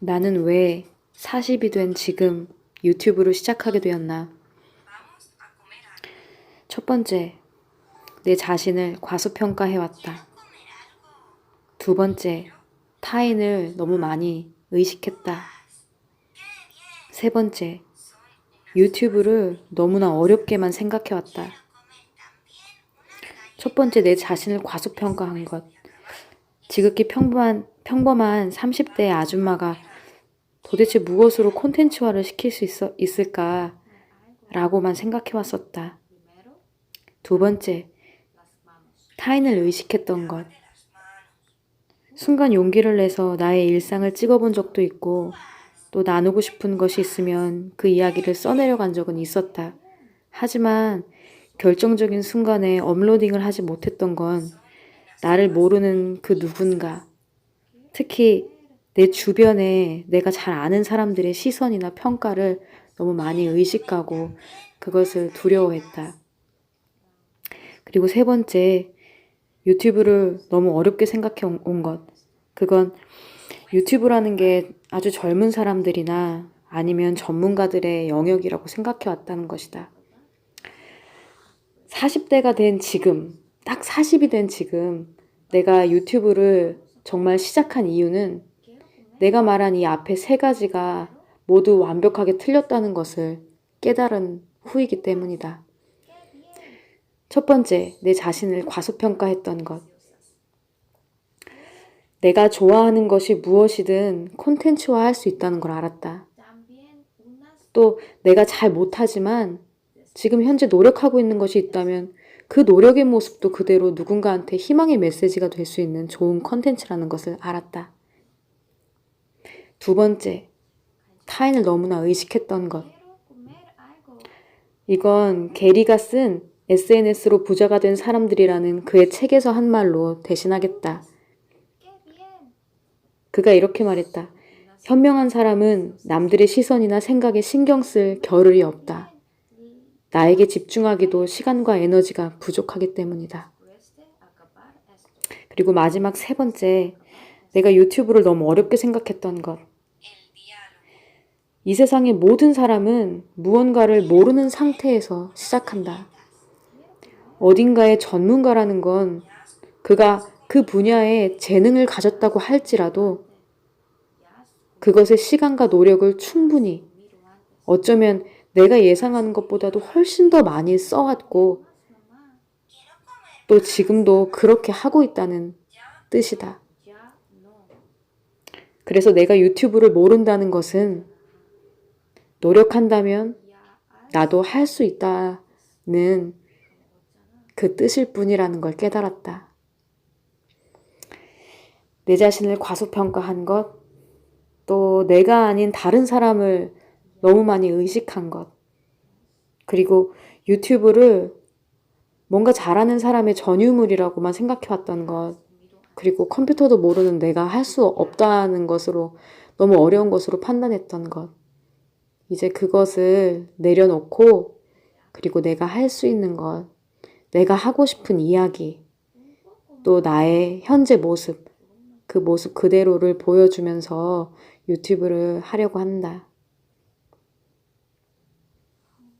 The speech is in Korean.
나는 왜 40이 된 지금 유튜브를 시작하게 되었나? 첫 번째, 내 자신을 과소평가해왔다. 두 번째, 타인을 너무 많이 의식했다. 세 번째, 유튜브를 너무나 어렵게만 생각해왔다. 첫 번째, 내 자신을 과소평가한 것. 지극히 평범한, 평범한 30대 아줌마가 도대체 무엇으로 콘텐츠화를 시킬 수 있어, 있을까? 라고만 생각해 왔었다. 두 번째, 타인을 의식했던 것. 순간 용기를 내서 나의 일상을 찍어본 적도 있고, 또 나누고 싶은 것이 있으면 그 이야기를 써내려간 적은 있었다. 하지만 결정적인 순간에 업로딩을 하지 못했던 건 나를 모르는 그 누군가, 특히 내 주변에 내가 잘 아는 사람들의 시선이나 평가를 너무 많이 의식하고 그것을 두려워했다. 그리고 세 번째, 유튜브를 너무 어렵게 생각해 온- 온 것. 그건 유튜브라는 게 아주 젊은 사람들이나 아니면 전문가들의 영역이라고 생각해 왔다는 것이다. 40대가 된 지금, 딱 40이 된 지금, 내가 유튜브를 정말 시작한 이유는 내가 말한 이 앞에 세 가지가 모두 완벽하게 틀렸다는 것을 깨달은 후이기 때문이다. 첫 번째, 내 자신을 과소평가했던 것. 내가 좋아하는 것이 무엇이든 콘텐츠화 할 수 있다는 걸 알았다. 또 내가 잘 못하지만 지금 현재 노력하고 있는 것이 있다면 그 노력의 모습도 그대로 누군가한테 희망의 메시지가 될 수 있는 좋은 콘텐츠라는 것을 알았다. 두 번째, 타인을 너무나 의식했던 것. 이건 게리가 쓴 SNS로 부자가 된 사람들이라는 그의 책에서 한 말로 대신하겠다. 그가 이렇게 말했다. 현명한 사람은 남들의 시선이나 생각에 신경 쓸 겨를이 없다. 나에게 집중하기도 시간과 에너지가 부족하기 때문이다. 그리고 마지막 세 번째, 내가 유튜브를 너무 어렵게 생각했던 것. 이 세상의 모든 사람은 무언가를 모르는 상태에서 시작한다. 어딘가의 전문가라는 건 그가 그 분야에 재능을 가졌다고 할지라도 그것의 시간과 노력을 충분히 어쩌면 내가 예상하는 것보다도 훨씬 더 많이 써왔고 또 지금도 그렇게 하고 있다는 뜻이다. 그래서 내가 유튜브를 모른다는 것은 노력한다면 나도 할 수 있다는 그 뜻일 뿐이라는 걸 깨달았다. 내 자신을 과소평가한 것, 또 내가 아닌 다른 사람을 너무 많이 의식한 것, 그리고 유튜브를 뭔가 잘하는 사람의 전유물이라고만 생각해왔던 것, 그리고 컴퓨터도 모르는 내가 할 수 없다는 것으로 너무 어려운 것으로 판단했던 것. 이제 그것을 내려놓고, 그리고 내가 할 수 있는 것, 내가 하고 싶은 이야기, 또 나의 현재 모습, 그 모습 그대로를 보여주면서 유튜브를 하려고 한다.